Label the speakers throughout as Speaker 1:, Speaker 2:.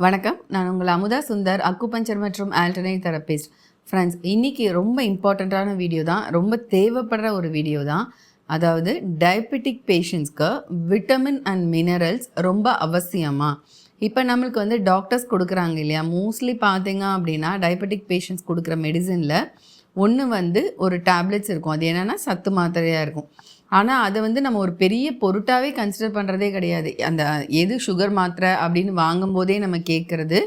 Speaker 1: வணக்கம். நான் உங்கள் அமுதா சுந்தர் அக்குபஞ்சர் மற்றும் ஆல்டர்னேட் தெரபிஸ்ட் ஃப்ரெண்ட்ஸ் இன்றைக்கி ரொம்ப இம்பார்ட்டண்ட்டான வீடியோ தான். ரொம்ப தேவைப்படுற ஒரு வீடியோ தான். அதாவது டயபெட்டிக் பேஷண்ட்ஸ்க்கு விட்டமின் அண்ட் மினரல்ஸ் ரொம்ப அவசியமாக இப்போ நம்மளுக்கு வந்து டாக்டர்ஸ் கொடுக்குறாங்க இல்லையா? மோஸ்ட்லி பார்த்தீங்க அப்படின்னா டயபெட்டிக் பேஷண்ட்ஸ் கொடுக்குற மெடிசனில் ஒன்று வந்து ஒரு டேப்லெட்ஸ் இருக்கும். அது என்னென்னா சத்து மாத்திரையாக இருக்கும். ஆனால் அதை வந்து நம்ம ஒரு பெரிய பொருட்டாகவே கன்சிடர் பண்ணுறதே கிடையாது. அந்த எது சுகர் மாத்திரை அப்படின்னு வாங்கும்போதே நம்ம கேட்குறது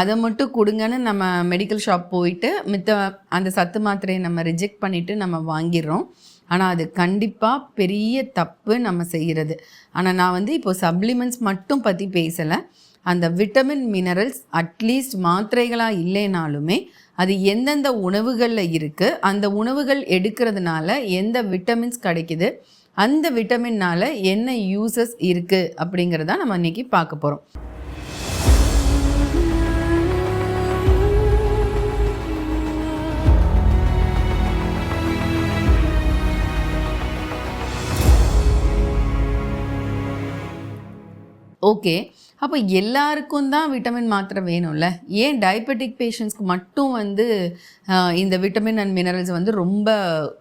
Speaker 1: அதை மட்டும் கொடுங்கன்னு நம்ம மெடிக்கல் ஷாப் போயிட்டு மித்த அந்த சத்து மாத்திரையை நம்ம ரிஜெக்ட் பண்ணிவிட்டு நம்ம வாங்கிடுறோம். ஆனால் அது கண்டிப்பாக பெரிய தப்பு நம்ம செய்கிறது ஆனால் நான் வந்து இப்போ சப்ளிமெண்ட்ஸ் மட்டும் பற்றி பேசலை. அந்த விட்டமின் மினரல்ஸ் அட்லீஸ்ட் மாத்திரைகளாக இல்லைனாலுமே அது எந்தெந்த உணவுகளில் இருக்குது அந்த உணவுகள் எடுக்கிறதுனால எந்த விட்டமின்ஸ் கிடைக்குது அந்த விட்டமின்னால் என்ன யூசஸ் இருக்குது அப்படிங்கிறத நம்ம இன்னைக்கு பார்க்க போகிறோம் ஓகே அப்போ எல்லாருக்கும் தான் விட்டமின் மாத்திரை வேணும்ல? ஏன் டயபெட்டிக் பேஷண்ட்ஸ்க்கு மட்டும் வந்து இந்த விட்டமின் அண்ட் மினரல்ஸ் வந்து ரொம்ப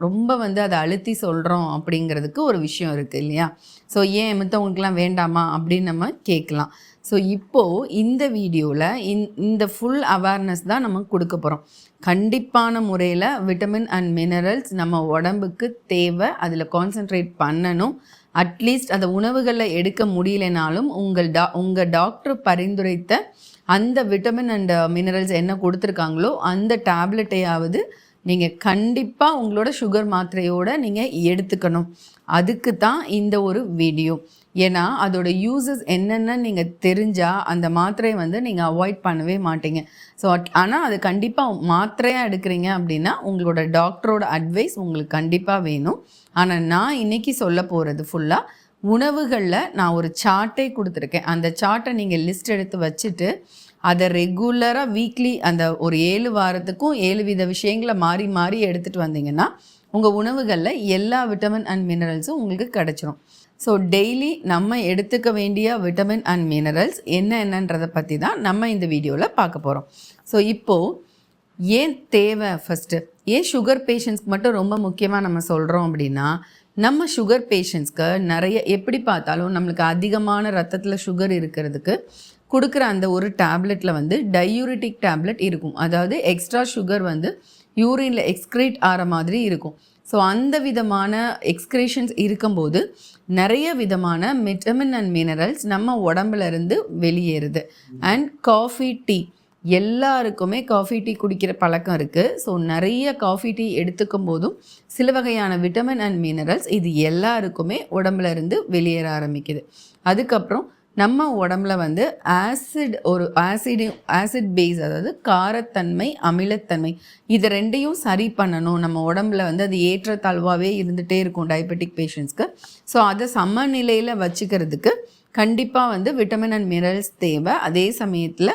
Speaker 1: ரொம்ப வந்து அதை அழுத்தி சொல்கிறோம் அப்படிங்கிறதுக்கு ஒரு விஷயம் இருக்குது இல்லையா? ஸோ ஏன் மற்றவங்களுக்குலாம் வேண்டாமா அப்படின்னு நம்ம கேட்கலாம். ஸோ இப்போது இந்த வீடியோவில் இந் இந்த ஃபுல் அவேர்னஸ் தான் நம்ம கொடுக்க போகிறோம் கண்டிப்பான முறையில் விட்டமின் அண்ட் மினரல்ஸ் நம்ம உடம்புக்கு தேவை அதில் கான்சென்ட்ரேட் பண்ணணும். அட்லீஸ்ட் அந்த உணவுகளில் எடுக்க முடியலனாலும் உங்கள் டா உங்கள் டாக்டர் பரிந்துரைத்த அந்த விட்டமின் அண்ட் மினரல்ஸ் என்ன கொடுத்துருக்காங்களோ அந்த டேப்லெட்டையாவது நீங்கள் கண்டிப்பாக உங்களோட சுகர் மாத்திரையோட நீங்கள் எடுத்துக்கணும். அதுக்கு தான் இந்த ஒரு வீடியோ ஏன்னா அதோட யூசஸ் என்னென்னு நீங்கள் தெரிஞ்சால் அந்த மாத்திரையை வந்து நீங்கள் அவாய்ட் பண்ணவே மாட்டீங்க. ஸோ ஆனால் அது கண்டிப்பாக மாத்திரையாக எடுக்கிறீங்க அப்படின்னா உங்களோட டாக்டரோட அட்வைஸ் உங்களுக்கு கண்டிப்பாக வேணும். ஆனால் நான் இன்னைக்கு சொல்ல போகிறது ஃபுல்லாக உணவுகளில் நான் ஒரு சார்ட்டே கொடுத்துருக்கேன். அந்த சார்ட்டை நீங்கள் லிஸ்ட் எடுத்து வச்சுட்டு அதை ரெகுலராக வீக்லி அந்த ஒரு ஏழு வாரத்துக்கும் ஏழு வித விஷயங்களை மாறி மாறி எடுத்துகிட்டு வந்தீங்கன்னா உங்கள் உணவுகளில் எல்லா விட்டமின் அண்ட் மினரல்ஸும் உங்களுக்கு கிடச்சிரும். ஸோ டெய்லி நம்ம எடுத்துக்க வேண்டிய விட்டமின் அண்ட் மினரல்ஸ் என்ன என்னன்றதை பற்றி தான் நம்ம இந்த வீடியோவில் பார்க்க போகிறோம் ஸோ இப்போது ஏன் தேவை ஃபஸ்ட்டு ஏன் சுகர் பேஷண்ட்ஸ்க்கு மட்டும் ரொம்ப முக்கியமாக நம்ம சொல்கிறோம் அப்படின்னா நம்ம சுகர் பேஷண்ட்ஸ்க்கு நிறைய எப்படி பார்த்தாலும் நம்மளுக்கு அதிகமான ரத்தத்தில் சுகர் இருக்கிறதுக்கு கொடுக்குற அந்த ஒரு டேப்லெட்டில் வந்து டயூரிட்டிக் டேப்லெட் இருக்கும். அதாவது எக்ஸ்ட்ரா சுகர் வந்து யூரினில் எக்ஸ்க்ரீட் ஆகிற மாதிரி இருக்கும். ஸோ அந்த விதமான எக்ஸ்க்ரேஷன்ஸ் இருக்கும்போது நிறைய விதமான விட்டமின் அண்ட் மினரல்ஸ் நம்ம உடம்புல இருந்து வெளியேறுது. அண்ட் காஃபி டீ எல்லாருக்குமே காஃபி டீ குடிக்கிற பழக்கம் இருக்குது ஸோ நிறைய காஃபி டீ எடுத்துக்கும் போதும் சில வகையான விட்டமின் அண்ட் மினரல்ஸ் இது எல்லாருக்குமே உடம்புல இருந்து வெளியேற ஆரம்பிக்குது. அதுக்கப்புறம் நம்ம உடம்புல வந்து ஆசிட் ஒரு ஆசிடு ஆசிட் பேஸ் அதாவது காரத்தன்மை அமிலத்தன்மை இது ரெண்டையும் சரி பண்ணணும். நம்ம உடம்புல வந்து அது ஏற்றத்தாழ்வாகவே இருந்துகிட்டே இருக்கும் டயபெட்டிக் பேஷண்ட்ஸ்க்கு ஸோ அதை சமநிலையில் வச்சுக்கிறதுக்கு கண்டிப்பாக வந்து விட்டமின் அண்ட் மினரல்ஸ் தேவை. அதே சமயத்தில்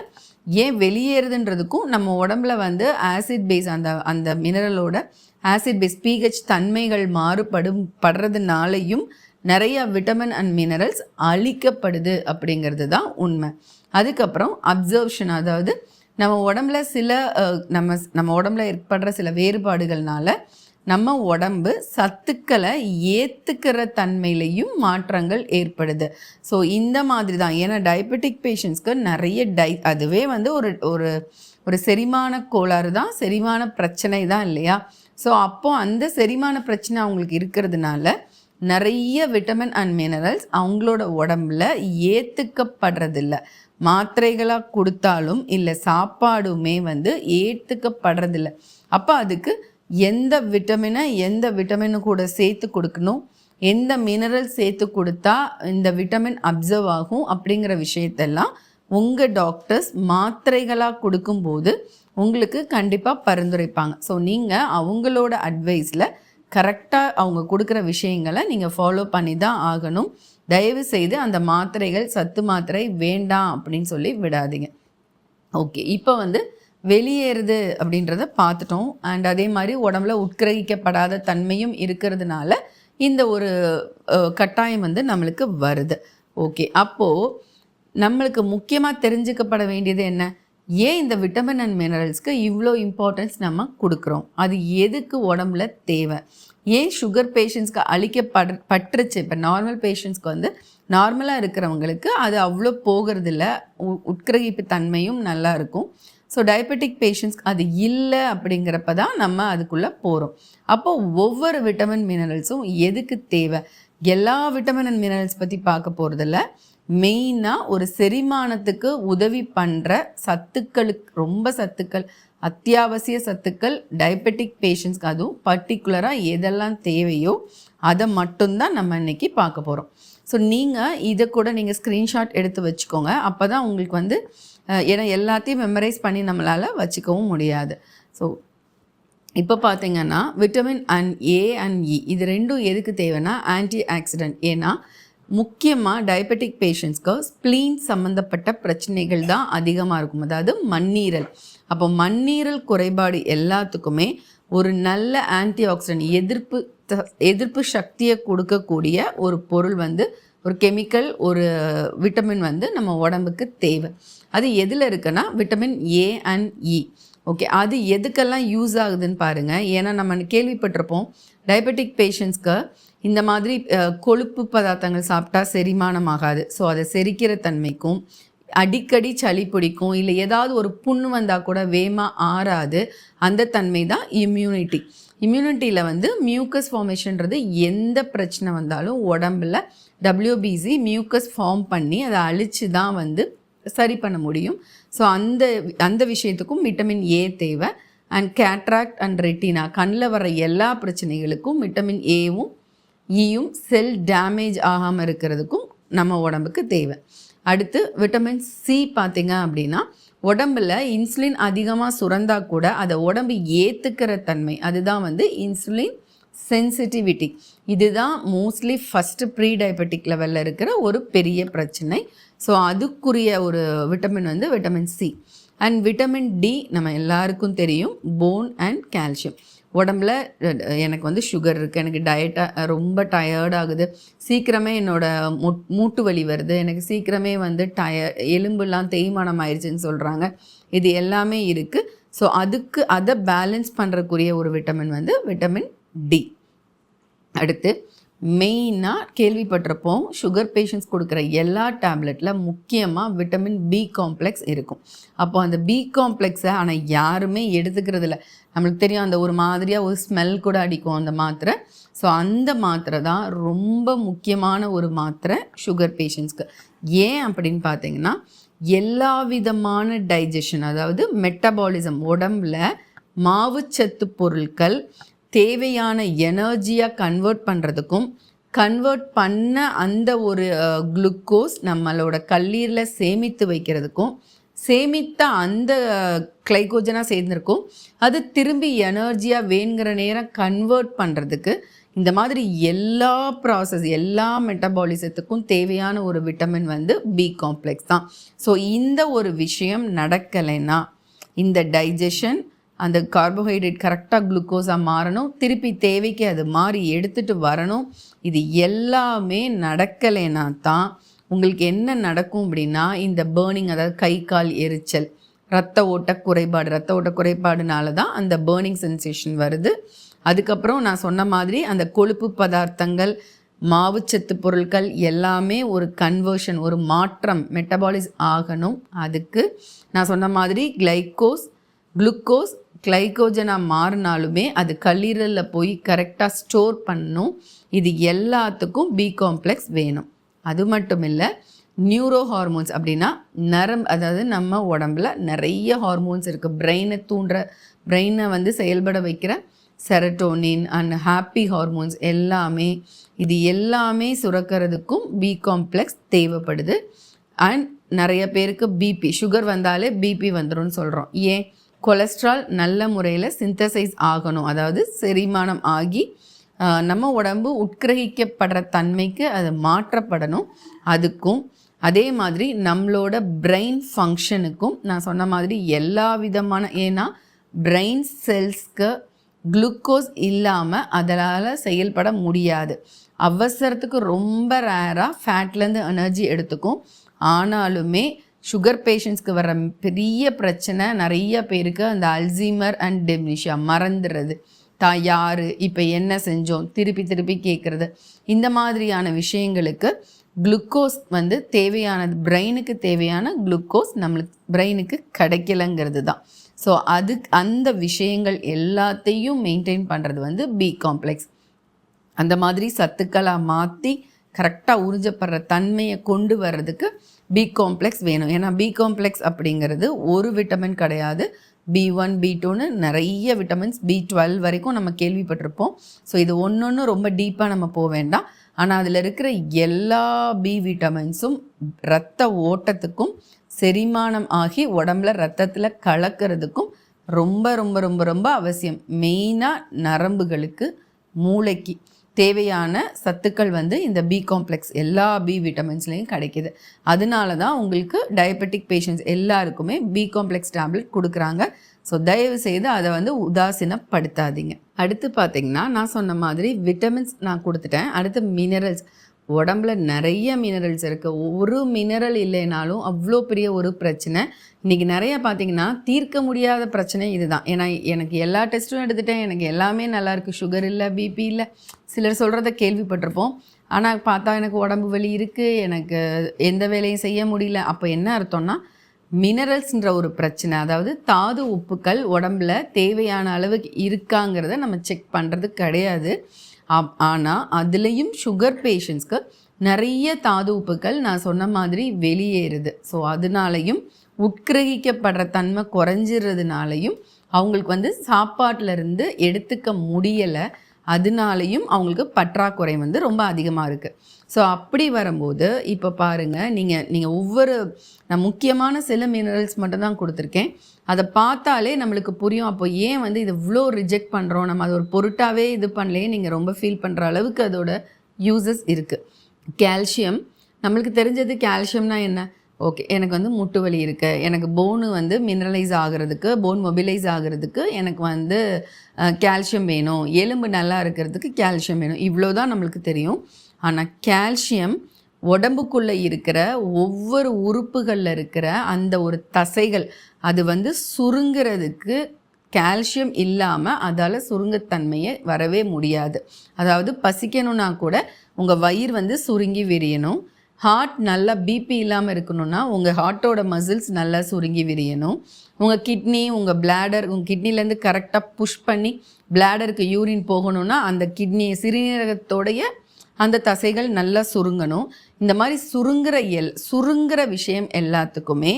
Speaker 1: ஏன் வெளியேறுதுன்றதுக்கும் நம்ம உடம்புல வந்து ஆசிட் பேஸ் அந்த அந்த மினரலோட ஆசிட் பேஸ் பிஹெச் தன்மைகள் மாறுபடும் படுறதுனாலையும் நிறைய விட்டமின் அண்ட் மினரல்ஸ் அழிக்கப்படுது அப்படிங்கிறது தான் உண்மை. அதுக்கப்புறம் அப்சர்வ்ஷன் அதாவது நம்ம உடம்புல சில நம்ம நம்ம உடம்புல ஏற்படுற சில வேறுபாடுகள்னால நம்ம உடம்பு சத்துக்களை ஏற்றுக்கிற தன்மையிலையும் மாற்றங்கள் ஏற்படுது. ஸோ இந்த மாதிரி தான் ஏன்னா டயபெட்டிக் பேஷண்ட்ஸ்க்கு நிறைய டை அதுவே வந்து ஒரு ஒரு ஒரு செரிமான கோளாறு தான் செரிமான பிரச்சனை தான் இல்லையா? ஸோ அப்போது அந்த செரிமான பிரச்சனை அவங்களுக்கு இருக்கிறதுனால நிறைய விட்டமின் அண்ட் மினரல்ஸ் அவங்களோட உடம்புல ஏற்றுக்கப்படுறதில்ல மாத்திரைகளாக கொடுத்தாலும் இல்லை சாப்பாடுமே வந்து ஏற்றுக்கப்படுறதில்ல அப்போ அதுக்கு எந்த விட்டமினை எந்த விட்டமினு கூட சேர்த்து கொடுக்கணும் எந்த மினரல் சேர்த்து கொடுத்தா இந்த விட்டமின் அப்சர்வ் ஆகும் அப்படிங்கிற விஷயத்தெல்லாம் உங்கள் டாக்டர்ஸ் மாத்திரைகளாக கொடுக்கும்போது உங்களுக்கு கண்டிப்பாக பரிந்துரைப்பாங்க. ஸோ நீங்கள் அவங்களோட அட்வைஸில் கரெக்டாக அவங்க கொடுக்குற விஷயங்களை நீங்கள் ஃபாலோ பண்ணி தான் ஆகணும். தயவு செய்து அந்த மாத்திரைகள் சத்து மாத்திரை வேண்டாம் அப்படின்னு சொல்லி விடாதீங்க. ஓகே இப்போ வந்து வெளியேறுது அப்படின்றத பார்த்துட்டோம். அண்ட் அதே மாதிரி உடம்புல உட்கிரகிக்கப்படாத தன்மையும் இருக்கிறதுனால இந்த ஒரு கட்டாயம் வந்து நம்மளுக்கு வருது. ஓகே அப்போது நம்மளுக்கு முக்கியமாக தெரிஞ்சுக்கப்பட வேண்டியது என்ன? ஏன் இந்த விட்டமின் அண்ட் மினரல்ஸ்க்கு இவ்வளோ இம்பார்ட்டன்ஸ் நம்ம கொடுக்குறோம்? அது எதுக்கு உடம்புல தேவை? ஏன் சுகர் பேஷண்ட்ஸ்க்கு அழிக்கப்பட பட்டுருச்சு இப்போ நார்மல் பேஷண்ட்ஸ்க்கு வந்து நார்மலாக இருக்கிறவங்களுக்கு அது அவ்வளோ போகிறதில்ல. உட்கிரகிப்பு தன்மையும் நல்லா இருக்கும். ஸோ டயபெட்டிக் பேஷண்ட்ஸ்க்கு அது இல்லை அப்படிங்கிறப்ப தான் நம்ம அதுக்குள்ளே போகிறோம். அப்போது ஒவ்வொரு விட்டமின் மினரல்ஸும் எதுக்கு தேவை? எல்லா விட்டமின் அண்ட் மினரல்ஸ் பற்றி பார்க்க போகிறதில்ல மெயினாக ஒரு செரிமானத்துக்கு உதவி பண்ணுற சத்துக்களுக்கு ரொம்ப சத்துக்கள் அத்தியாவசிய சத்துக்கள் டயபெட்டிக் பேஷண்ட்ஸ்க்கு அதுவும் பர்டிகுலராக எதெல்லாம் தேவையோ அதை மட்டும்தான் நம்ம இன்றைக்கி பார்க்க போகிறோம் ஸோ நீங்கள் இதை கூட நீங்கள் ஸ்க்ரீன்ஷாட் எடுத்து வச்சுக்கோங்க. அப்போ தான் உங்களுக்கு வந்து ஏன்னா எல்லாத்தையும் மெமரைஸ் பண்ணி நம்மளால் வச்சுக்கவும் முடியாது. ஸோ இப்போ பார்த்தீங்கன்னா vitamin and A and E e இது ரெண்டும் எதுக்கு தேவைன்னா ஆன்டி ஆக்சிடென்ட் ஏன்னா முக்கியமாக டயபெட்டிக் பேஷண்ட்ஸ்க்கு ஸ்ப்ளீன் சம்மந்தப்பட்ட பிரச்சனைகள் தான் அதிகமாக இருக்கும். அதாவது மண்ணீரல். அப்போ மண்ணீரல் குறைபாடு எல்லாத்துக்குமே ஒரு நல்ல ஆன்டி ஆக்சிடென்ட் எதிர்ப்பு எதிர்ப்பு சக்தியை கொடுக்கக்கூடிய ஒரு பொருள் வந்து ஒரு கெமிக்கல் ஒரு விட்டமின் வந்து நம்ம உடம்புக்கு தேவை. அது எதில் இருக்குன்னா vitamin A and E okay அது எதுக்கெல்லாம் யூஸ் ஆகுதுன்னு பாருங்கள் ஏன்னா நம்ம கேள்விப்பட்டிருப்போம் டயபெட்டிக் பேஷண்ட்ஸ்க்கு இந்த மாதிரி கொழுப்பு பதார்த்தங்கள் சாப்பிட்டா செரிமானம் ஆகாது ஸோ அதை செரிக்கிற தன்மைக்கும் அடிக்கடி சளி பிடிக்கும் இல்லை ஏதாவது ஒரு புண்ணு வந்தால் கூட வேமாக ஆறாது அந்த தன்மை தான் இம்யூனிட்டி இம்யூனிட்டியில் வந்து மியூக்கஸ் ஃபார்மேஷன்றது எந்த பிரச்சனை வந்தாலும் உடம்புல டபிள்யூபிசி மியூக்கஸ் ஃபார்ம் பண்ணி அதை அழித்து தான் வந்து சரி பண்ண முடியும். ஸோ அந்த அந்த விஷயத்துக்கும் விட்டமின் ஏ தேவை. அண்ட் கேட்ராக்ட் அண்ட் ரெட்டினா கண்ணில் வர எல்லா பிரச்சனைகளுக்கும் விட்டமின் ஏவும் ஈயும் செல் டேமேஜ் ஆகாமல் இருக்கிறதுக்கும் நம்ம உடம்புக்கு தேவை. அடுத்து விட்டமின் சி பார்த்திங்க அப்படின்னா உடம்புல இன்சுலின் அதிகமாக சுரந்தா கூட அதை உடம்பு ஏற்றுக்கிற தன்மை அதுதான் வந்து இன்சுலின் சென்சிட்டிவிட்டி இதுதான் மோஸ்ட்லி ஃபஸ்ட்டு ப்ரீ டயபெட்டிக் லெவலில் இருக்கிற ஒரு பெரிய பிரச்சனை. ஸோ அதுக்குரிய ஒரு விட்டமின் வந்து vitamin C and vitamin D நம்ம எல்லாருக்கும் தெரியும் போன் அண்ட் கால்சியம் உடம்புல எனக்கு வந்து சுகர் இருக்குது எனக்கு டயட்டாக ரொம்ப டயர்ட் ஆகுது. சீக்கிரமே என்னோடய மு மூட்டு வலி வருது. எனக்கு சீக்கிரமே வந்து டய எலும்புலாம் தேய்மானம் ஆயிடுச்சுன்னு சொல்கிறாங்க இது எல்லாமே இருக்குது ஸோ அதுக்கு அதை பேலன்ஸ் பண்ணுறக்குரிய ஒரு விட்டமின் வந்து விட்டமின் டி அடுத்து மெயினாக கேள்விப்பட்டிருப்போம் சுகர் பேஷண்ட்ஸ் கொடுக்குற எல்லா டேப்லெட்டில் முக்கியமாக விட்டமின் பி காம்ப்ளெக்ஸ் இருக்கும். அப்போ அந்த பி காம்ப்ளெக்ஸை ஆனால் யாருமே எடுத்துக்கிறது இல்லை நம்மளுக்கு தெரியும் அந்த ஒரு மாதிரியாக ஒரு ஸ்மெல் கூட அடிக்கும் அந்த மாத்திரை. ஸோ அந்த மாத்திரை தான் ரொம்ப முக்கியமான ஒரு மாத்திரை சுகர் பேஷண்ட்ஸ்க்கு ஏன் அப்படின்னு பார்த்தீங்கன்னா எல்லா விதமான டைஜஷன் அதாவது மெட்டபாலிசம் உடம்புல மாவுச்சத்து பொருட்கள் தேவையான எனர்ஜியாக கன்வெர்ட் பண்ணுறதுக்கும் கன்வெர்ட் பண்ண அந்த ஒரு குளுக்கோஸ் நம்மளோட கல்லீரில் சேமித்து வைக்கிறதுக்கும் சேமித்த அந்த கிளைகோஜனாக சேர்ந்துருக்கும். அது திரும்பி எனர்ஜியாக வேணுங்கிற நேரம் கன்வெர்ட் பண்ணுறதுக்கு இந்த மாதிரி எல்லா ப்ராசஸ் எல்லா மெட்டபாலிசத்துக்கும் தேவையான ஒரு விட்டமின் வந்து பி காம்ப்ளெக்ஸ் தான். ஸோ இந்த ஒரு விஷயம் நடக்கலைன்னா இந்த டைஜஷன் அந்த கார்போஹைட்ரேட் கரெக்டாக குளுக்கோஸாக மாறணும். திருப்பி தேவைக்கு அது மாறி எடுத்துகிட்டு வரணும். இது எல்லாமே நடக்கலைன்னா தான் உங்களுக்கு என்ன நடக்கும் அப்படின்னா இந்த பேர்னிங் அதாவது கை கால் எரிச்சல் ரத்த ஓட்ட குறைபாடு ரத்த ஓட்ட குறைபாடுனால தான் அந்த பேர்னிங் சென்சேஷன் வருது. அதுக்கப்புறம் நான் சொன்ன மாதிரி அந்த கொழுப்பு பதார்த்தங்கள் மாவுச்சத்து பொருட்கள் எல்லாமே ஒரு கன்வர்ஷன் ஒரு மாற்றம் மெட்டபாலிஸ் ஆகணும். அதுக்கு நான் சொன்ன மாதிரி கிளைக்கோஸ் குளுக்கோஸ் கிளைகோஜனாக மாறினாலுமே அது கல்லீரலில் போய் கரெக்டாக ஸ்டோர் பண்ணும். இது எல்லாத்துக்கும் பி காம்ப்ளெக்ஸ் வேணும். அது மட்டும் இல்லை நியூரோ ஹார்மோன்ஸ் அப்படின்னா நரம் அதாவது நம்ம உடம்புல நிறைய ஹார்மோன்ஸ் இருக்குது பிரெயினை தூண்டுற பிரெயினை வந்து செயல்பட வைக்கிற செரட்டோனின் அண்ட் ஹாப்பி ஹார்மோன்ஸ் எல்லாமே இது எல்லாமே சுரக்கிறதுக்கும் பி காம்ப்ளெக்ஸ் தேவைப்படுது. அண்ட் நிறைய பேருக்கு பிபி சுகர் வந்தாலே பிபி வந்துடும் சொல்கிறோம் ஏன்? கொலஸ்ட்ரால் நல்ல முறையில் சிந்தசைஸ் ஆகணும். அதாவது செரிமானம் ஆகி நம்ம உடம்பு உட்கிரகிக்கப்படுற தன்மைக்கு அது மாற்றப்படணும். அதுக்கும் அதே மாதிரி நம்மளோட பிரெயின் ஃபங்க்ஷனுக்கும் நான் சொன்ன மாதிரி எல்லா விதமான ஏன்னா பிரெயின் செல்ஸ்க்கு குளுக்கோஸ் இல்லாமல் அதனால் செயல்பட முடியாது. அவசரத்துக்கு ரொம்ப ரேராக ஃபேட்லேருந்து எனர்ஜி எடுத்துக்கும். ஆனாலுமே சுகர் பேஷண்ட்ஸ்க்கு வர பெரிய பிரச்சனை நிறைய பேருக்கு அந்த அல்சீமர் அண்ட் டெம்னிஷியா மறந்துடுறது. தான் யார்? இப்போ என்ன செஞ்சோம்? திருப்பி திருப்பி கேட்குறது இந்த மாதிரியான விஷயங்களுக்கு குளுக்கோஸ் வந்து தேவையானது பிரெயினுக்கு தேவையான குளுக்கோஸ் நம்மளுக்கு பிரெயினுக்கு கிடைக்கலங்கிறது தான். ஸோ அது அந்த விஷயங்கள் எல்லாத்தையும் மெயின்டைன் பண்ணுறது வந்து பி காம்ப்ளெக்ஸ் அந்த மாதிரி சத்துக்களாக மாற்றி கரெக்டாக உறிஞ்சப்படுற தன்மையை கொண்டு வர்றதுக்கு பி காம்ப்ளெக்ஸ் வேணும். ஏன்னா பி காம்ப்ளெக்ஸ் அப்படிங்கிறது ஒரு விட்டமின் கிடையாது. பி ஒன் பி டூன்னு நிறைய விட்டமின்ஸ் பி டுவெல் வரைக்கும் நம்ம கேள்விப்பட்டிருப்போம். ஸோ இது ஒன்று ஒன்று ரொம்ப டீப்பாக நம்ம போக வேண்டாம். ஆனால் அதில் இருக்கிற எல்லா பி விட்டமின்ஸும் ரத்த ஓட்டத்துக்கும் செரிமானம் ஆகி உடம்புல ரத்தத்தில் கலக்கிறதுக்கும் ரொம்ப ரொம்ப ரொம்ப ரொம்ப அவசியம். மெயினாக நரம்புகளுக்கு மூளைக்கு. தேவையான சத்துக்கள் வந்து இந்த பி காம்ப்ளெக்ஸ் எல்லா பி விட்டமின்ஸ்லேயும் கிடைக்கிது. அதனால தான் உங்களுக்கு டயபெட்டிக் பேஷண்ட்ஸ் எல்லாருக்குமே பி காம்ப்ளெக்ஸ் டேப்லெட் கொடுக்குறாங்க. ஸோ தயவு செய்து அதை வந்து உதாசீனப்படுத்தாதீங்க. அடுத்து பார்த்தீங்கன்னா நான் சொன்ன மாதிரி விட்டமின்ஸ் நான் கொடுத்துட்டேன். அடுத்து மினரல்ஸ் உடம்புல நிறைய மினரல்ஸ் இருக்குது ஒரு மினரல் இல்லைனாலும் அவ்வளோ பெரிய ஒரு பிரச்சனை. இன்றைக்கி நிறைய பார்த்தீங்கன்னா தீர்க்க முடியாத பிரச்சனை இதுதான். ஏன்னா எனக்கு எல்லா டெஸ்ட்டும் எடுத்துட்டேன். எனக்கு எல்லாமே நல்லாயிருக்கு சுகர் இல்லை பிபி இல்லை. சிலர் சொல்கிறத கேள்விப்பட்டிருப்போம். ஆனால் பார்த்தா எனக்கு உடம்பு வலி இருக்குது எனக்கு எந்த வேலையும் செய்ய முடியல. அப்போ என்ன அர்த்தம்னா மினரல்ஸ்ன்ற ஒரு பிரச்சனை அதாவது தாது உப்புக்கள் உடம்புல தேவையான அளவுக்கு இருக்காங்கிறத நம்ம செக் பண்ணுறது கிடையாது. ஆனால் அதுலேயும் சுகர் பேஷண்ட்ஸ்க்கு நிறைய தாது உப்புக்கள் நான் சொன்ன மாதிரி வெளியேறுது. ஸோ அதனாலையும் உட்கிரகிக்கப்படுற தன்மை குறைஞ்சிடுறதுனாலையும் அவங்களுக்கு வந்து சாப்பாட்டிலேருந்து எடுத்துக்க முடியலை. அதனாலையும் அவங்களுக்கு பற்றாக்குறை வந்து ரொம்ப அதிகமாக இருக்குது ஸோ அப்படி வரும்போது இப்போ பாருங்கள் நீங்கள் நீங்கள் ஒவ்வொரு நான் முக்கியமான சில மினரல்ஸ் மட்டும்தான் கொடுத்துருக்கேன். அதை பார்த்தாலே நம்மளுக்கு புரியும். அப்போ ஏன் வந்து இது இவ்வளோ ரிஜெக்ட் பண்ணுறோம் நம்ம அது ஒரு பொருட்டாகவே இது பண்ணலையே நீங்கள் ரொம்ப ஃபீல் பண்ணுற அளவுக்கு அதோட யூசஸ் இருக்குது கால்சியம் நம்மளுக்கு தெரிஞ்சது கால்சியம்னா என்ன? ஓகே எனக்கு வந்து முட்டு வலி இருக்குது எனக்கு போனு வந்து மினரலைஸ் ஆகிறதுக்கு போன் மொபிலைஸ் ஆகிறதுக்கு எனக்கு வந்து கால்சியம் வேணும். எலும்பு நல்லா இருக்கிறதுக்கு கால்சியம் வேணும். இவ்வளோ தான் நம்மளுக்கு தெரியும். ஆனால் கால்சியம் உடம்புக்குள்ளே இருக்கிற ஒவ்வொரு உறுப்புகளில் இருக்கிற அந்த ஒரு தசைகள் அது வந்து சுருங்கிறதுக்கு கால்சியம் இல்லாமல் அதால் சுருங்கத்தன்மையை வரவே முடியாது. அதாவது பசிக்கணும்னா கூட உங்கள் வயிறு வந்து சுருங்கி விரியணும். ஹார்ட் நல்லா பிபி இல்லாமல் இருக்கணும்னா உங்கள் ஹார்ட்டோட மசில்ஸ் நல்லா சுருங்கி விரியணும். உங்கள் கிட்னி உங்கள் பிளாடர் உங்கள் கிட்னிலேருந்து கரெக்டாக புஷ் பண்ணி பிளாடருக்கு யூரின் போகணும்னா அந்த கிட்னி சிறுநீரகத்தோடைய அந்த தசைகள் நல்லா சுருங்கணும். இந்த மாதிரி சுருங்குற எல் சுருங்குற விஷயம் எல்லாத்துக்குமே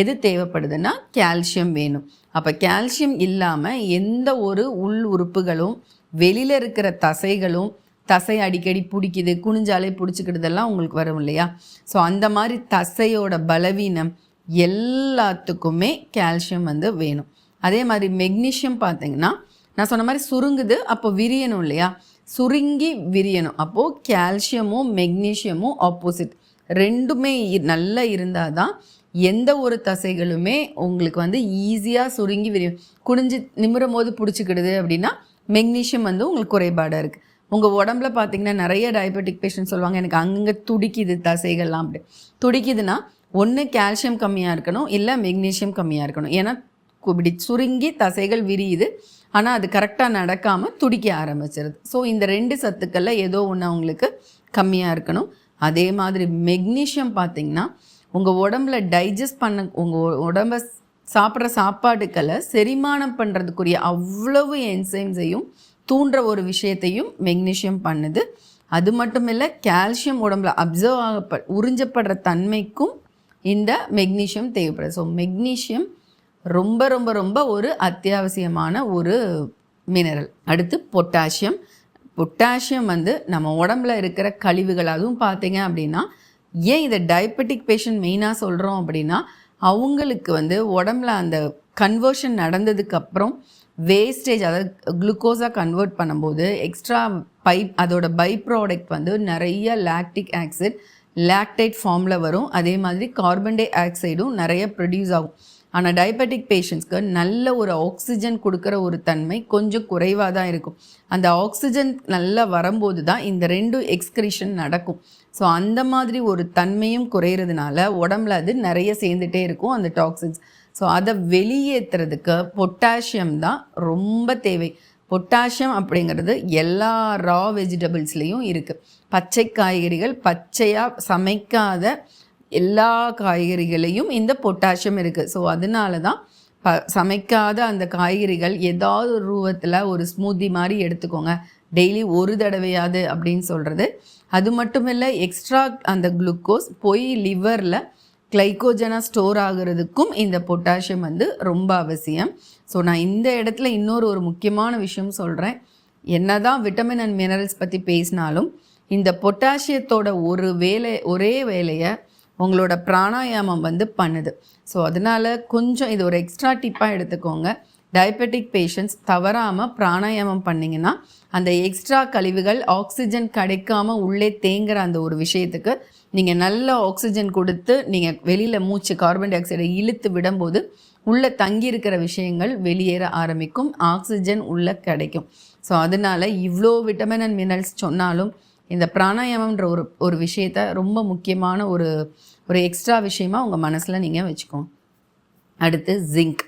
Speaker 1: எது தேவைப்படுதுன்னா கால்சியம் வேணும். அப்போ கால்சியம் இல்லாமல் எந்த ஒரு உள் உறுப்புகளும் வெளியில் இருக்கிற தசைகளும் தசை அடிக்கடி பிடிக்குது குனிஞ்சாலே பிடிச்சிக்கிட்டதெல்லாம் உங்களுக்கு வரும் இல்லையா? ஸோ அந்த மாதிரி தசையோட பலவீனம் எல்லாத்துக்குமே கால்சியம் வந்து வேணும். அதே மாதிரி மெக்னீஷியம் பார்த்தீங்கன்னா நான் சொன்ன மாதிரி சுருங்குது அப்போ விரியணும் இல்லையா? சுருங்கி விரியணும். அப்போது கால்சியமும் மெக்னீஷியமும் ஆப்போசிட் ரெண்டுமே நல்லா இருந்தால் தான் எந்த ஒரு தசைகளுமே உங்களுக்கு வந்து ஈஸியாக சுருங்கி விரியும். குனிஞ்சு நிமிரும் போது பிடிச்சிக்கிடுது அப்படின்னா மெக்னீஷியம் வந்து உங்களுக்கு குறைபாடாக இருக்குது உங்கள் உடம்புல பார்த்தீங்கன்னா நிறைய டயபெட்டிக் பேஷண்ட் சொல்லுவாங்க எனக்கு அங்கங்கே துடிக்குது தசைகள்லாம் அப்படி. துடிக்குதுன்னா ஒன்று கால்சியம் கம்மியாக இருக்கணும் இல்லை மெக்னீஷியம் கம்மியாக இருக்கணும். ஏன்னா இப்படி சுருங்கி தசைகள் விரியுது ஆனால் அது கரெக்டாக நடக்காமல் துடிக்க ஆரம்பிச்சிருது. ஸோ இந்த ரெண்டு சத்துக்களில் ஏதோ ஒன்று அவங்களுக்கு கம்மியாக இருக்கணும். அதே மாதிரி மெக்னீஷியம் பார்த்திங்கன்னா உங்கள் உடம்புல டைஜஸ்ட் பண்ண உங்கள் உடம்ப சாப்பிட்ற சாப்பாடுக்களை செரிமானம் பண்ணுறதுக்குரிய அவ்வளவு என்சைம்ஸையும் தூண்டுற ஒரு விஷயத்தையும் மெக்னீஷியம் பண்ணுது. அது மட்டும் இல்லை கால்சியம் உடம்புல அப்சர்வ் ஆகப்ப உறிஞ்சப்படுற தன்மைக்கும் இந்த மெக்னீஷியம் தேவைப்படுது. ஸோ மெக்னீஷியம் ரொம்ப ரொம்ப ரொம்ப ஒரு அத்தியாவசியமான ஒரு மினரல் அடுத்து பொட்டாசியம். பொட்டாசியம் வந்து நம்ம உடம்புல இருக்கிற கழிவுகள் அதுவும் பார்த்தீங்க அப்படின்னா ஏன் இதை டயபெட்டிக் பேஷண்ட் மெயினாக சொல்கிறோம் அப்படின்னா அவங்களுக்கு வந்து உடம்புல அந்த கன்வர்ஷன் நடந்ததுக்கப்புறம் வேஸ்டேஜ் அதாவது குளுக்கோஸாக கன்வெர்ட் பண்ணும்போது எக்ஸ்ட்ரா பைப் அதோட பை ப்ராடக்ட் வந்து நிறைய லாக்டிக் ஆக்சிட் லாக்டைட் ஃபார்மில் வரும். அதே மாதிரி கார்பன் டை ஆக்சைடும் நிறைய ப்ரொடியூஸ் ஆகும். ஆனால் டயபெட்டிக் பேஷண்ட்ஸ்க்கு நல்ல ஒரு ஆக்சிஜன் கொடுக்குற ஒரு தன்மை கொஞ்சம் குறைவாக தான் இருக்கும். அந்த ஆக்சிஜன் நல்லா வரும்போது தான் இந்த ரெண்டும் எக்ஸ்கிரிஷன் நடக்கும். ஸோ அந்த மாதிரி ஒரு தன்மையும் குறையிறதுனால உடம்புல அது நிறைய சேர்ந்துட்டே இருக்கும் அந்த டாக்ஸின்ஸ் ஸோ அதை வெளியேற்றுறதுக்கு பொட்டாசியம் தான் ரொம்ப தேவை. பொட்டாசியம் அப்படிங்கிறது எல்லா ரா வெஜிடபிள்ஸ்லேயும் இருக்குது பச்சை காய்கறிகள் பச்சையாக சமைக்காத எல்லா காய்கறிகளையும் இந்த பொட்டாசியம் இருக்குது ஸோ அதனால தான் ப சமைக்காத அந்த காய்கறிகள் ஏதாவது ஒரு ரூபத்தில் ஒரு ஸ்மூத்தி மாதிரி எடுத்துக்கோங்க. டெய்லி ஒரு தடவையாது அப்படின்னு சொல்கிறது அது மட்டும் இல்லை எக்ஸ்ட்ரா அந்த குளுக்கோஸ் போய் லிவரில் கிளைக்கோஜனாக ஸ்டோர் ஆகுறதுக்கும் இந்த பொட்டாசியம் வந்து ரொம்ப அவசியம். ஸோ நான் இந்த இடத்துல இன்னொரு ஒரு முக்கியமான விஷயம் சொல்கிறேன் என்ன தான் விட்டமின் அண்ட் மினரல்ஸ் பற்றி பேசினாலும் இந்த பொட்டாசியத்தோட ஒரு வேலை ஒரே வேலையை உங்களோட பிராணாயாமம் வந்து பண்ணுது. ஸோ அதனால் கொஞ்சம் இது ஒரு எக்ஸ்ட்ரா டிப்பாக எடுத்துக்கோங்க. டயபெட்டிக் பேஷண்ட்ஸ் தவறாமல் பிராணாயாமம் பண்ணிங்கன்னா அந்த எக்ஸ்ட்ரா கழிவுகள் ஆக்சிஜன் கிடைக்காம உள்ளே தேங்குற அந்த ஒரு விஷயத்துக்கு நீங்கள் நல்ல ஆக்சிஜன் கொடுத்து நீங்கள் வெளியில் மூச்சு கார்பன் டை ஆக்சைடை இழுத்து விடும்போது உள்ளே தங்கியிருக்கிற விஷயங்கள் வெளியேற ஆரம்பிக்கும். ஆக்சிஜன் உள்ளே கிடைக்கும். ஸோ அதனால் இவ்வளோ விட்டமின் அண்ட் மினரல்ஸ் சொன்னாலும் இந்த பிராணாயாமம்ன்ற ஒரு ஒரு விஷயத்த ரொம்ப முக்கியமான ஒரு ஒரு எக்ஸ்ட்ரா விஷயமா உங்கள் மனசில் நீங்கள் வச்சுக்கோங்க. அடுத்து ஜிங்க்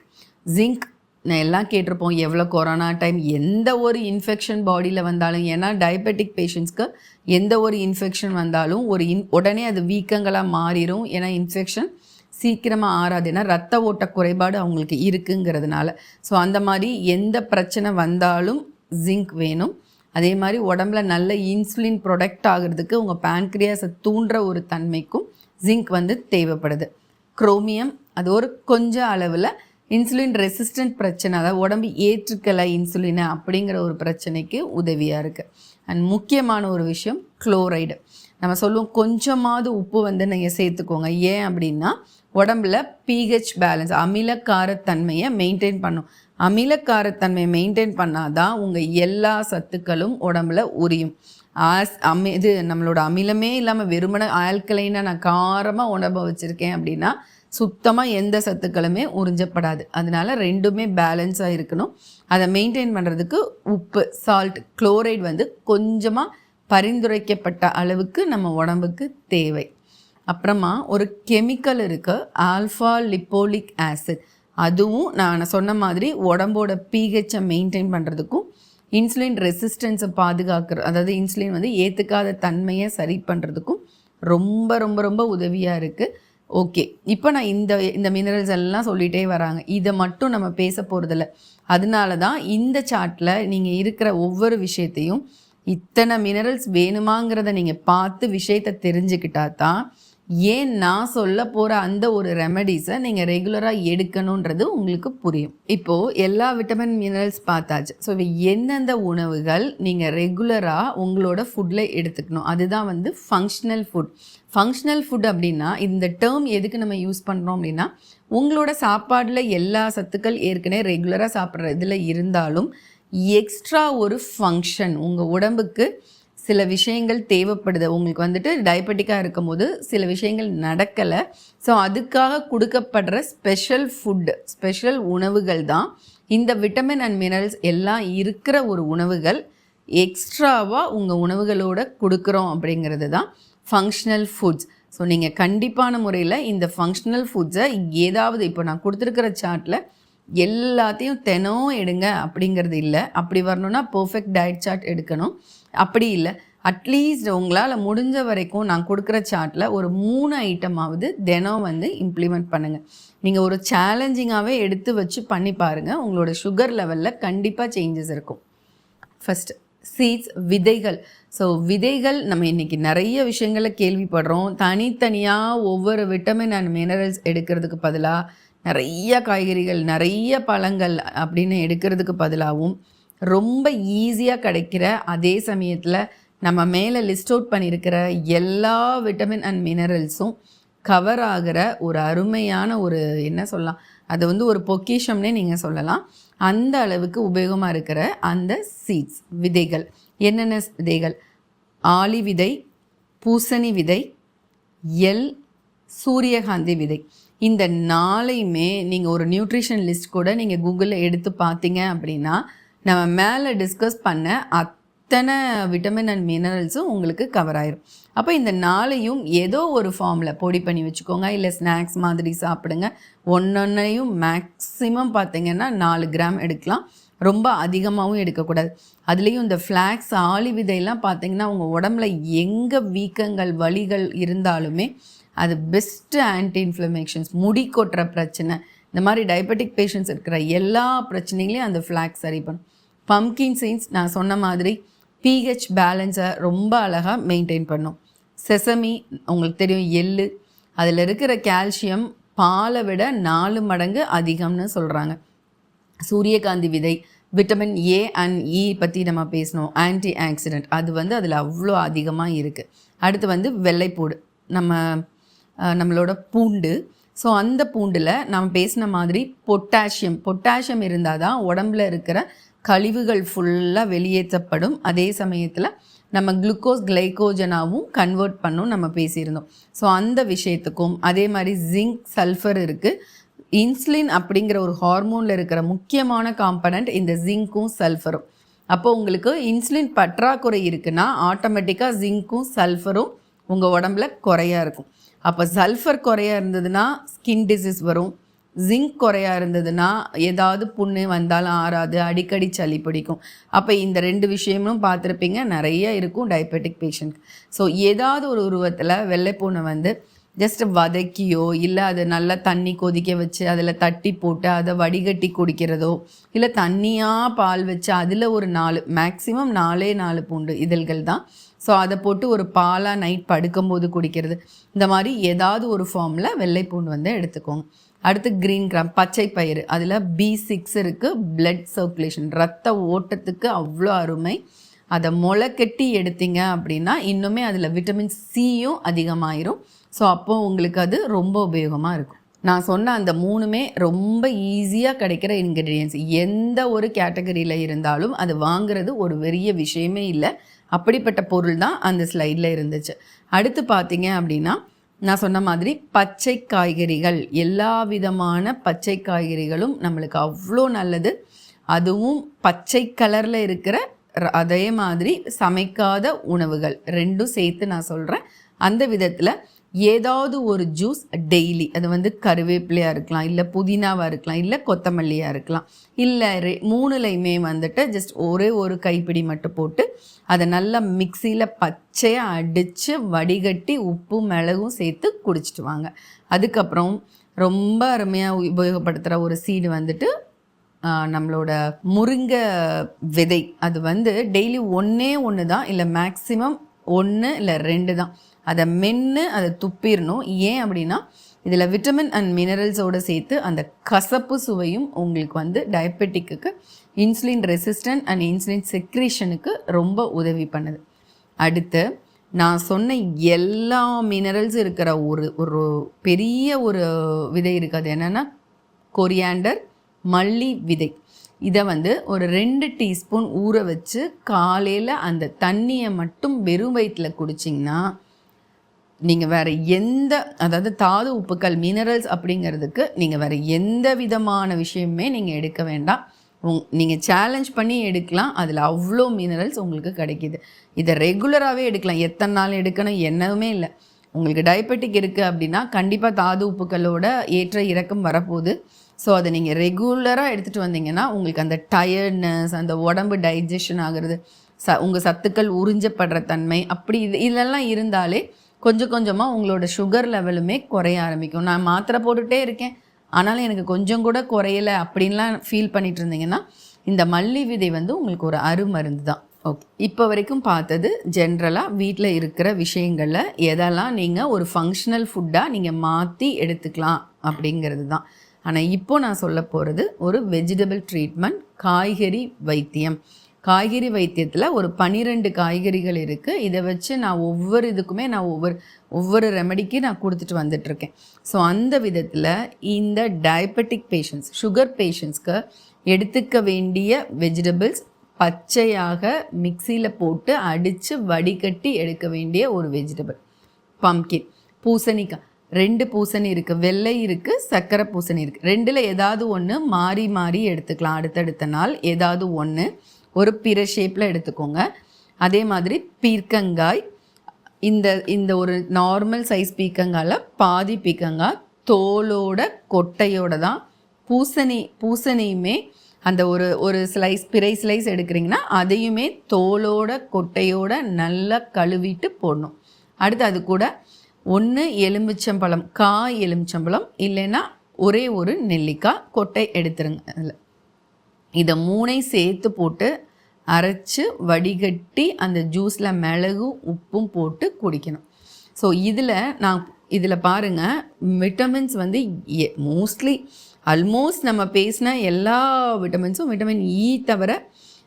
Speaker 1: ஜிங்க் நான் எல்லாம் கேட்டிருப்போம் எவ்வளோ கொரோனா டைம் எந்த ஒரு இன்ஃபெக்ஷன் பாடியில் வந்தாலும் ஏன்னா டயபெட்டிக் பேஷண்ட்ஸ்க்கு எந்த ஒரு இன்ஃபெக்ஷன் வந்தாலும் ஒரு இன் உடனே அது வீக்கங்களாக மாறிடும் ஏன்னா இன்ஃபெக்ஷன் சீக்கிரமாக ஆறாது. ஏன்னா ரத்த ஓட்ட குறைபாடு அவங்களுக்கு இருக்குங்கிறதுனால. ஸோ அந்த மாதிரி எந்த பிரச்சனை வந்தாலும் ஜிங்க் வேணும். அதே மாதிரி உடம்புல நல்ல இன்சுலின் ப்ரொடக்ட் ஆகிறதுக்கு உங்கள் பேன்க்ரியாஸை தூண்டுற ஒரு தன்மைக்கும் ஜிங்க் வந்து தேவைப்படுது. குரோமியம் அது ஒரு கொஞ்சம் அளவில் இன்சுலின் ரெசிஸ்டன்ட் பிரச்சனை அதாவது உடம்பு ஏற்றுக்கலை இன்சுலினை அப்படிங்கிற ஒரு பிரச்சனைக்கு உதவியாக இருக்குது அண்ட் முக்கியமான ஒரு விஷயம் குளோரைடு நம்ம சொல்லுவோம் கொஞ்சமாவது உப்பு வந்து நீங்கள் சேர்த்துக்கோங்க. ஏன் அப்படின்னா உடம்புல பிஹெச் பேலன்ஸ் அமிலக்காரத்தன்மையை மெயின்டைன் பண்ணும். அமிலக்காரத்தன்மையை மெயின்டைன் பண்ணாதான் உங்கள் எல்லா சத்துக்களும் உடம்புல உரியும். ஆஸ் அமி இது நம்மளோட அமிலமே இல்லாமல் வெறுமனை ஆல்கலைனாக நான் காரமாக உடம்பை வச்சுருக்கேன் அப்படின்னா சுத்தமாக எந்த சத்துக்களுமே உறிஞ்சப்படாது. அதனால ரெண்டுமே பேலன்ஸாக இருக்கணும். அதை மெயின்டைன் பண்ணுறதுக்கு உப்பு சால்ட் குளோரைட் வந்து கொஞ்சமாக பரிந்துரைக்கப்பட்ட அளவுக்கு நம்ம உடம்புக்கு தேவை. அப்புறமா ஒரு கெமிக்கல் இருக்குது ஆல்ஃபா லிப்போலிக் ஆசிட் அதுவும் நான் சொன்ன மாதிரி உடம்போட பிஹெச்சை மெயின்டைன் பண்ணுறதுக்கும் இன்சுலின் ரெசிஸ்டன்ஸை பாதுகாக்கிற அதாவது இன்சுலின் வந்து ஏற்றுக்காத தன்மையை சரி பண்ணுறதுக்கும் ரொம்ப ரொம்ப ரொம்ப உதவியாக இருக்குது ஓகே. இப்போ நான் இந்த இந்த மினரல்ஸ் எல்லாம் சொல்லிகிட்டே வராங்க. இதை மட்டும் நம்ம பேச போகிறதில்ல அதனால தான் இந்த சார்ட்டில் நீங்கள் இருக்கிற ஒவ்வொரு விஷயத்தையும் இத்தனை மினரல்ஸ் வேணுமாங்கிறத நீங்கள் பார்த்து விஷயத்தை தெரிஞ்சுக்கிட்டா தான் ஏன் நான் சொல்ல போகிற அந்த ஒரு ரெமடிஸை நீங்கள் ரெகுலராக எடுக்கணுன்றது உங்களுக்கு புரியும். இப்போது எல்லா விட்டமின் மினரல்ஸ் பார்த்தாச்சு. ஸோ எந்தெந்த உணவுகள் நீங்கள் ரெகுலராக உங்களோட ஃபுட்டில் எடுத்துக்கணும். அதுதான் வந்து ஃபங்க்ஷனல் ஃபுட் ஃபங்க்ஷனல் ஃபுட் அப்படின்னா இந்த டேர்ம் எதுக்கு நம்ம யூஸ் பண்ணுறோம் அப்படின்னா உங்களோட சாப்பாடில் எல்லா சத்துக்கள் ஏற்கனவே ரெகுலராக சாப்பிட்ற இதில் இருந்தாலும் எக்ஸ்ட்ரா ஒரு ஃபங்க்ஷன் உங்கள் உடம்புக்கு சில விஷயங்கள் தேவைப்படுது. உங்களுக்கு வந்துட்டு டயபெட்டிக்காக இருக்கும்போது சில விஷயங்கள் நடக்கலை. ஸோ அதுக்காக கொடுக்கப்படுற ஸ்பெஷல் ஃபுட்டு ஸ்பெஷல் உணவுகள் தான். இந்த விட்டமின் அண்ட் மினரல்ஸ் எல்லாம் இருக்கிற ஒரு உணவுகள் எக்ஸ்ட்ராவாக உங்கள் உணவுகளோட கொடுக்குறோம் அப்படிங்கிறது தான். ஃபங்க்ஷனல் ஃபுட்ஸ் ஸோ நீங்கள் கண்டிப்பான முறையில் இந்த ஃபங்க்ஷனல் ஃபுட்ஸை ஏதாவது இப்போ நான் கொடுத்துருக்கிற சார்ட்டில் எல்லாத்தையும் தினம் எடுங்க அப்படிங்கிறது இல்லை. அப்படி வரணும்னா பர்ஃபெக்ட் டயட் சார்ட் எடுக்கணும். அப்படி இல்லை. அட்லீஸ்ட் உங்களால் முடிஞ்ச வரைக்கும் நான் கொடுக்குற சார்ட்டில் ஒரு மூணு ஐட்டமாவது தினம் வந்து இம்ப்ளிமெண்ட் பண்ணுங்கள் நீங்கள் ஒரு சேலஞ்சிங்காகவே எடுத்து வச்சு பண்ணி பாருங்கள் உங்களோட சுகர் லெவலில் கண்டிப்பாக சேஞ்சஸ் இருக்கும். ஃபஸ்ட்டு சீட்ஸ் விதைகள். ஸோ விதைகள் நம்ம இன்றைக்கி நிறைய விஷயங்களை கேள்விப்படுறோம். தனித்தனியாக ஒவ்வொரு விட்டமின் அண்ட் மினரல்ஸ் எடுக்கிறதுக்கு பதிலாக நிறைய காய்கறிகள் நிறைய பழங்கள் அப்படின்னு எடுக்கிறதுக்கு பதிலாகவும் ரொம்ப ஈஸியாக கிடைக்கிற அதே சமயத்தில் நம்ம மேலே லிஸ்ட் அவுட் பண்ணியிருக்கிற எல்லா விட்டமின் அண்ட் மினரல்ஸும் கவர் ஆகிற ஒரு அருமையான ஒரு என்ன சொல்லலாம் அது வந்து ஒரு பொக்கிஷம்னே நீங்கள் சொல்லலாம். அந்த அளவுக்கு உபயோகமாக இருக்கிற அந்த சீட்ஸ் விதைகள். என்னென்ன விதைகள்? ஆலி விதை பூசணி விதை எல் சூரியகாந்தி விதை. இந்த நாளையுமே நீங்கள் ஒரு நியூட்ரிஷன் லிஸ்ட் கூட நீங்கள் கூகுளில் எடுத்து பார்த்தீங்க அப்படின்னா நம்ம மேலே டிஸ்கஸ் பண்ண அத்தனை விட்டமின் அண்ட் மினரல்ஸும் உங்களுக்கு கவர் ஆயிரும். அப்போ இந்த நாளையும் ஏதோ ஒரு ஃபார்மில் பொடி பண்ணி வச்சுக்கோங்க இல்லை ஸ்நாக்ஸ் மாதிரி சாப்பிடுங்க. ஒன்றொன்னையும் மேக்ஸிமம் பார்த்தீங்கன்னா நாலு கிராம் எடுக்கலாம். ரொம்ப அதிகமாகவும் எடுக்கக்கூடாது. அதுலேயும் இந்த ஃப்ளாக்ஸ் ஆளி விதையெல்லாம் பார்த்தீங்கன்னா உங்கள் உடம்புல எங்கே வீக்கங்கள் வலிகள் இருந்தாலுமே அது பெஸ்ட்டு ஆன்டி இன்ஃப்ளமேஷன்ஸ் முடி கொட்டுற பிரச்சனை இந்த மாதிரி டயபெட்டிக் பேஷண்ட்ஸ் இருக்கிற எல்லா பிரச்சனைகளையும் அந்த ஃப்ளாக்ஸ் சரி பண்ணும். பம்கின் சீன்ஸ் நான் சொன்ன மாதிரி பிஹெச் பேலன்ஸை ரொம்ப அழகாக மெயின்டைன் பண்ணும். செசமி உங்களுக்கு தெரியும் எள்ளு. அதில் இருக்கிற கால்சியம் பாலை விட நாலு மடங்கு அதிகம்னு சொல்கிறாங்க சூரியகாந்தி விதை விட்டமின் ஏ அண்ட் இ பற்றி நம்ம பேசணும் ஆன்டி ஆக்சிடென்ட் அது வந்து அதில் அவ்வளோ அதிகமாக இருக்குது அடுத்து வந்து வெள்ளைப்பூடு நம்ம நம்மளோட பூண்டு. ஸோ அந்த பூண்டில் நம்ம பேசின மாதிரி பொட்டாசியம். பொட்டாசியம் இருந்தால் தான் உடம்புல இருக்கிற கழிவுகள் ஃபுல்லாக வெளியேற்றப்படும். அதே சமயத்தில் நம்ம குளுக்கோஸ் கிளைக்கோஜனாகவும் கன்வெர்ட் பண்ணும் நம்ம பேசியிருந்தோம். ஸோ அந்த விஷயத்துக்கும் அதே மாதிரி ஜிங்க் சல்ஃபர் இருக்குது இன்சுலின் அப்படிங்கிற ஒரு ஹார்மோனில் இருக்கிற முக்கியமான காம்பனண்ட் இந்த ஜிங்க்கும் சல்ஃபரும். அப்போ உங்களுக்கு இன்சுலின் பற்றாக்குறை இருக்குன்னா ஆட்டோமேட்டிக்காக ஜிங்க்கும் சல்ஃபரும் உங்கள் உடம்புல குறையாக இருக்கும். அப்போ சல்ஃபர் குறையாக இருந்ததுன்னா ஸ்கின் டிசீஸ் வரும். ஜிங்க் குறையாக இருந்ததுன்னா ஏதாவது புண்ணு வந்தாலும் ஆறாது அடிக்கடி சளி பிடிக்கும். அப்போ இந்த ரெண்டு விஷயமும் பார்த்துருப்பீங்க. நிறைய இருக்கும் டயபெட்டிக் பேஷண்ட் ஸோ ஏதாவது ஒரு உருவத்தில் வெள்ளைப்பூனை வந்து ஜஸ்ட் வதக்கியோ இல்லை அதை நல்லா தண்ணி கொதிக்க வச்சு அதில் தட்டி போட்டு அதை வடிகட்டி குடிக்கிறதோ இல்லை தண்ணியாக பால் வச்சு அதில் ஒரு நாலு மேக்ஸிமம் நாலே நாலு பூண்டு இதழ்கள் தான். ஸோ அதை போட்டு ஒரு பாலாக நைட் படுக்கும்போது குடிக்கிறது. இந்த மாதிரி ஏதாவது ஒரு ஃபார்மில் வெள்ளை பூண்டு வந்து எடுத்துக்கோங்க. அடுத்து க்ரீன் கிராம் பச்சை பயிறு. அதில் பி சிக்ஸ் இருக்குது பிளட் சர்க்குலேஷன் ரத்த ஓட்டத்துக்கு அவ்வளோ அருமை. அதை முளை கட்டி எடுத்தீங்க அப்படின்னா இன்னுமே அதில் விட்டமின் சியும் அதிகமாயிரும். ஸோ அப்போ உங்களுக்கு அது ரொம்ப உபயோகமாக இருக்கும். நான் சொன்ன அந்த மூணுமே ரொம்ப ஈஸியாக கிடைக்கிற இன்க்ரீடியன்ஸ் எந்த ஒரு கேட்டகரியில் இருந்தாலும் அது வாங்குறது ஒரு பெரிய விஷயமே இல்லை. அப்படிப்பட்ட பொருள் தான் அந்த ஸ்லைடில் இருந்துச்சு. அடுத்து பார்த்தீங்க அப்படின்னா நான் சொன்ன மாதிரி பச்சை காய்கறிகள். எல்லா விதமான பச்சை காய்கறிகளும் நம்மளுக்கு அவ்வளோ நல்லது. அதுவும் பச்சை கலரில் இருக்கிற அதே மாதிரி சமைக்காத உணவுகள். ரெண்டும் சேர்த்து நான் சொல்கிறேன் அந்த விதத்தில் ஏதாவது ஒரு ஜூஸ் டெய்லி அது வந்து கருவேப்பிலையாக இருக்கலாம் இல்லை புதினாவாக இருக்கலாம் இல்லை கொத்தமல்லியாக இருக்கலாம் இல்லை ரெ மூணுலையுமே வந்துட்டு ஜஸ்ட் ஒரே ஒரு கைப்பிடி மட்டும் போட்டு அதை நல்லா மிக்சியில் பச்சையாக அடித்து வடிகட்டி உப்பு மிளகும் சேர்த்து குடிச்சிட்டு வாங்க. அதுக்கப்புறம் ரொம்ப அருமையாக உபயோகப்படுத்துகிற ஒரு சீடு வந்துட்டு நம்மளோட முருங்கை விதை. அது வந்து டெய்லி ஒன்றே ஒன்று தான் இல்லை மேக்ஸிமம் ஒன்று இல்லை ரெண்டு தான். அதை மென்று அதை துப்பிடணும் ஏன் அப்படின்னா இதில் விட்டமின் அண்ட் மினரல்ஸோடு சேர்த்து அந்த கசப்பு சுவையும் உங்களுக்கு வந்து டயபெட்டிக்கு இன்சுலின் ரெசிஸ்டன்ட் அண்ட் இன்சுலின் செக்ரேஷனுக்கு ரொம்ப உதவி பண்ணுது. அடுத்து நான் சொன்ன எல்லா மினரல்ஸ் இருக்கிற ஒரு ஒரு பெரிய ஒரு விதை இருக்குது. அது என்னென்னா கொரியாண்டர் மல்லி விதை. இதை வந்து ஒரு ரெண்டு டீஸ்பூன் ஊற வச்சு காலையில் அந்த தண்ணியை மட்டும் வெறும் வயிற்றில் குடிச்சிங்கன்னா நீங்கள் வேறு எந்த அதாவது தாது உப்புக்கள் மினரல்ஸ் அப்படிங்கிறதுக்கு நீங்கள் வேறு எந்த விதமான விஷயமே நீங்கள் எடுக்க வேண்டாம். உங் நீங்கள் சேலஞ்ச் பண்ணி எடுக்கலாம். அதில் அவ்வளோ மினரல்ஸ் உங்களுக்கு கிடைக்கிது. இதை ரெகுலராகவே எடுக்கலாம். எத்தனை நாள் எடுக்கணும் என்னவுமே இல்லை. உங்களுக்கு டயபெட்டிக் இருக்குது அப்படின்னா கண்டிப்பாக தாது உப்புக்களோட ஏற்ற இறக்கம் வரப்போகுது. ஸோ அதை நீங்கள் ரெகுலராக எடுத்துகிட்டு வந்தீங்கன்னா உங்களுக்கு அந்த டயர்ட்னஸ் அந்த உடம்பு டைஜஷன் ஆகிறது ச உங்கள் சத்துக்கள் உறிஞ்சப்படுற தன்மை அப்படி இது இதெல்லாம் இருந்தாலே கொஞ்சம் கொஞ்சமாக உங்களோட சுகர் லெவலுமே குறைய ஆரம்பிக்கும். நான் மாத்திரை போட்டுகிட்டே இருக்கேன். ஆனாலும் எனக்கு கொஞ்சம் கூட குறையலை அப்படின்லாம் ஃபீல் பண்ணிட்டு இருந்தீங்கன்னா இந்த மல்லி விதை வந்து உங்களுக்கு ஒரு அருமருந்து தான். ஓகே இப்போ வரைக்கும் பார்த்தது ஜென்ரலாக வீட்டில் இருக்கிற விஷயங்களில் எதெல்லாம் நீங்கள் ஒரு ஃபங்க்ஷனல் ஃபுட்டாக நீங்கள் மாற்றி எடுத்துக்கலாம் அப்படிங்கிறது தான். ஆனால் இப்போ நான் சொல்ல போகிறது ஒரு வெஜிடபிள் ட்ரீட்மெண்ட் காய்கறி வைத்தியம். காய்கறி வைத்தியத்தில் ஒரு பனிரெண்டு காய்கறிகள் இருக்குது இதை வச்சு நான் ஒவ்வொரு இதுக்குமே நான் ஒவ்வொரு ஒவ்வொரு ரெமடிக்கு நான் கொடுத்துட்டு வந்துட்டுருக்கேன். ஸோ அந்த விதத்தில் இந்த டயபெட்டிக் பேஷண்ட்ஸ் சுகர் பேஷண்ட்ஸ்க்கு எடுத்துக்க வேண்டிய வெஜிடபிள்ஸ் பச்சையாக மிக்சியில் போட்டு அடித்து வடிகட்டி எடுக்க வேண்டிய ஒரு வெஜிடபிள் பம்கின் பூசணிக்காய் ரெண்டு பூசணி இருக்குது வெள்ளை இருக்குது சர்க்கரை பூசணி இருக்குது ரெண்டில் ஏதாவது ஒன்று மாறி மாறி எடுத்துக்கலாம். அடுத்தடுத்த நாள் ஏதாவது ஒன்று ஒரு பிற ஷேப்பில் எடுத்துக்கோங்க. அதே மாதிரி பீர்க்கங்காய் இந்த இந்த ஒரு நார்மல் சைஸ் பீக்கங்காயில் பாதி பீக்கங்காய் தோலோட கொட்டையோட தான் பூசணி பூசணியுமே அந்த ஒரு ஒரு ஸ்லைஸ் பிறை ஸ்லைஸ் எடுக்கிறீங்கன்னா அதையுமே தோலோட கொட்டையோட நல்லா கழுவிட்டு போடணும். அடுத்து அது கூட ஒன்று எலுமிச்சம்பழம் காய் எலுமிச்சம்பழம் இல்லைன்னா ஒரே ஒரு நெல்லிக்காய் கொட்டை எடுத்துருங்க அதில். இதை மூணையும் சேர்த்து போட்டு அரைச்சி வடிகட்டி அந்த ஜூஸில் மிளகும் உப்பும் போட்டு குடிக்கணும். ஸோ இதில் நான் இதில் பாருங்கள் விட்டமின்ஸ் வந்து மோஸ்ட்லி ஆல்மோஸ்ட் நம்ம பேசின எல்லா விட்டமின்ஸும் விட்டமின் இ தவிர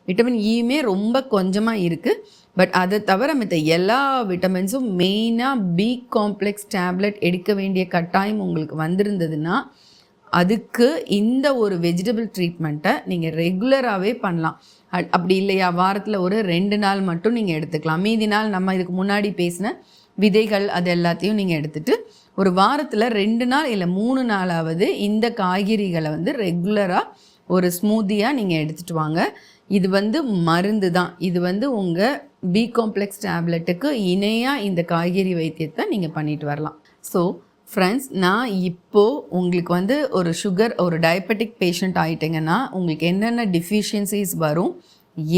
Speaker 1: விட்டமின் இயுமே ரொம்ப கொஞ்சமாக இருக்குது பட் அதை தவிர மித்த எல்லா விட்டமின்ஸும் மெயினாக பி காம்ப்ளெக்ஸ் டேப்லெட் எடுக்க வேண்டிய கட்டாயம் உங்களுக்கு வந்திருந்ததுன்னா அதுக்கு இந்த ஒரு வெஜிடபிள் ட்ரீட்மெண்ட்டை நீங்கள் ரெகுலராகவே பண்ணலாம். அப்படி இல்லையா? வாரத்தில் ஒரு ரெண்டு நாள் மட்டும் நீங்கள் எடுத்துக்கலாம். மீதி நாள் நம்ம இதுக்கு முன்னாடி பேசின விதைகள் அது எல்லாத்தையும் நீங்கள் எடுத்துகிட்டு ஒரு வாரத்தில் ரெண்டு நாள் இல்லை மூணு நாளாவது இந்த காய்கறிகளை வந்து ரெகுலராக ஒரு ஸ்மூத்தியாக நீங்கள் எடுத்துகிட்டு வாங்க. இது வந்து மருந்து தான். இது வந்து உங்கள் பி காம்ப்ளெக்ஸ் டேப்லெட்டுக்கு இணையாக இந்த காய்கறி வைத்தியத்தை நீங்கள் பண்ணிட்டு வரலாம். ஸோ ஃப்ரெண்ட்ஸ் நான் இப்போது உங்களுக்கு வந்து ஒரு சுகர் ஒரு டயபெட்டிக் பேஷண்ட் ஆகிட்டிங்கன்னா உங்களுக்கு என்னென்ன டிஃபிஷியன்சிஸ் வரும்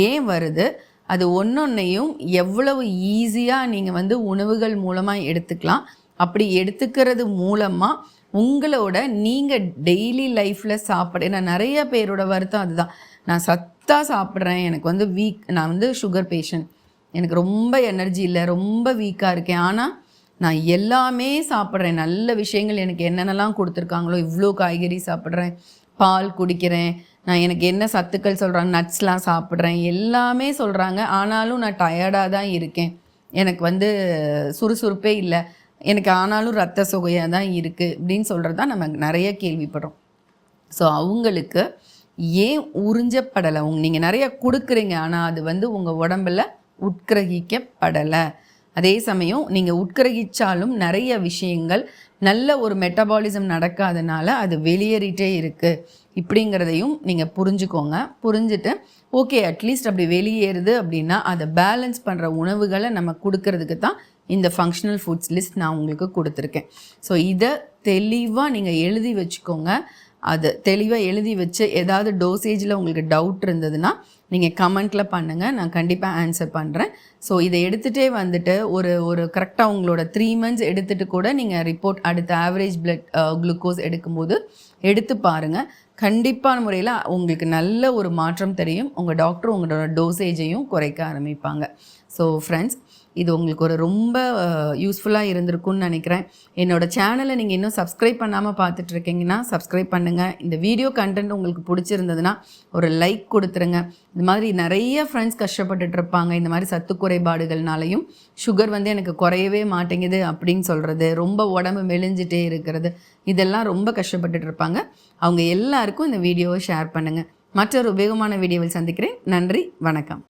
Speaker 1: ஏன் வருது அது ஒன்றொன்னையும் எவ்வளவு ஈஸியாக நீங்கள் வந்து உணவுகள் மூலமாக எடுத்துக்கலாம். அப்படி எடுத்துக்கிறது மூலமாக உங்களோட நீங்கள் டெய்லி லைஃப்பில் சாப்பிட ஏன்னா நிறைய பேரோட வருத்தம் அதுதான். நான் சத்தாக சாப்பிட்றேன் எனக்கு வந்து வீக் நான் வந்து சுகர் பேஷண்ட் எனக்கு ரொம்ப எனர்ஜி இல்லை ரொம்ப வீக்காக இருக்கேன். ஆனால் நான் எல்லாமே சாப்பிட்றேன். நல்ல விஷயங்கள் எனக்கு என்னென்னலாம் கொடுத்துருக்காங்களோ இவ்வளோ காய்கறி சாப்பிட்றேன். பால் குடிக்கிறேன். நான் எனக்கு என்ன சத்துக்கள் சொல்கிறாங்க நட்ஸ்லாம் சாப்பிட்றேன். எல்லாமே சொல்கிறாங்க ஆனாலும் நான் டயர்டாக தான் இருக்கேன். எனக்கு வந்து சுறுசுறுப்பே இல்லை. எனக்கு ஆனாலும் ரத்த சுகையாக தான் இருக்குது அப்படின்னு சொல்கிறது தான் நம்ம நிறைய கேள்விப்படுறோம். ஸோ அவங்களுக்கு ஏன் உறிஞ்சப்படலை? உங் நீங்கள் நிறைய கொடுக்குறீங்க. ஆனால் அது வந்து உங்கள் உடம்பில் உட்கிரகிக்கப்படலை. அதே சமயம் நீங்கள் உட்கிரகிச்சாலும் நிறைய விஷயங்கள் நல்ல ஒரு மெட்டபாலிசம் நடக்காதனால அது வெளியேறிட்டே இருக்குது இப்படிங்கிறதையும் நீங்கள் புரிஞ்சுக்கோங்க. புரிஞ்சுட்டு ஓகே அட்லீஸ்ட் அப்படி வெளியேறுது அப்படின்னா அதை பேலன்ஸ் பண்ணுற உணவுகளை நம்ம கொடுக்கறதுக்கு தான் இந்த ஃபங்க்ஷனல் ஃபுட்ஸ் லிஸ்ட் நான் உங்களுக்கு கொடுத்துருக்கேன். ஸோ இதை தெளிவாக நீங்கள் எழுதி வச்சுக்கோங்க. அது தெளிவாக எழுதி வச்சு ஏதாவது டோசேஜில் உங்களுக்கு டவுட் இருந்ததுன்னா நீங்கள் கமெண்ட்டில் பண்ணுங்கள் நான் கண்டிப்பாக ஆன்சர் பண்ணுறேன் ஸோ இதை எடுத்துகிட்டே வந்துட்டு ஒரு ஒரு கரெக்டாக உங்களோட த்ரீ மந்த்ஸ் எடுத்துகிட்டு கூட நீங்கள் ரிப்போர்ட் அடுத்த ஆவரேஜ் பிளட் குளுக்கோஸ் எடுக்கும்போது எடுத்து பாருங்கள் கண்டிப்பான முறையில் உங்களுக்கு நல்ல ஒரு மாற்றம் தெரியும். உங்கள் டாக்டர் உங்களோட டோசேஜையும் குறைக்க ஆரம்பிப்பாங்க. ஸோ ஃப்ரெண்ட்ஸ் இது உங்களுக்கு ஒரு ரொம்ப யூஸ்ஃபுல்லாக இருந்திருக்கும்னு நினைக்கிறேன். என்னோடய சேனலை நீங்கள் இன்னும் சப்ஸ்கிரைப் பண்ணாமல் பார்த்துட்ருக்கீங்கன்னா சப்ஸ்கிரைப் பண்ணுங்கள் இந்த வீடியோ கண்டென்ட் உங்களுக்கு பிடிச்சிருந்ததுன்னா ஒரு லைக் கொடுத்துருங்க. இந்த மாதிரி நிறைய ஃப்ரெண்ட்ஸ் கஷ்டப்பட்டுட்டு இருப்பாங்க இந்த மாதிரி சத்து குறைபாடுகள்னாலையும் சுகர் வந்து எனக்கு குறையவே மாட்டேங்குது அப்படின்னு சொல்கிறது ரொம்ப உடம்பு மெலிஞ்சிட்டே இருக்கிறது இதெல்லாம் ரொம்ப கஷ்டப்பட்டுட்டு இருப்பாங்க அவங்க எல்லாருக்கும் இந்த வீடியோவை ஷேர் பண்ணுங்கள் மற்றொரு உபயோகமான வீடியோவில் சந்திக்கிறேன். நன்றி வணக்கம்.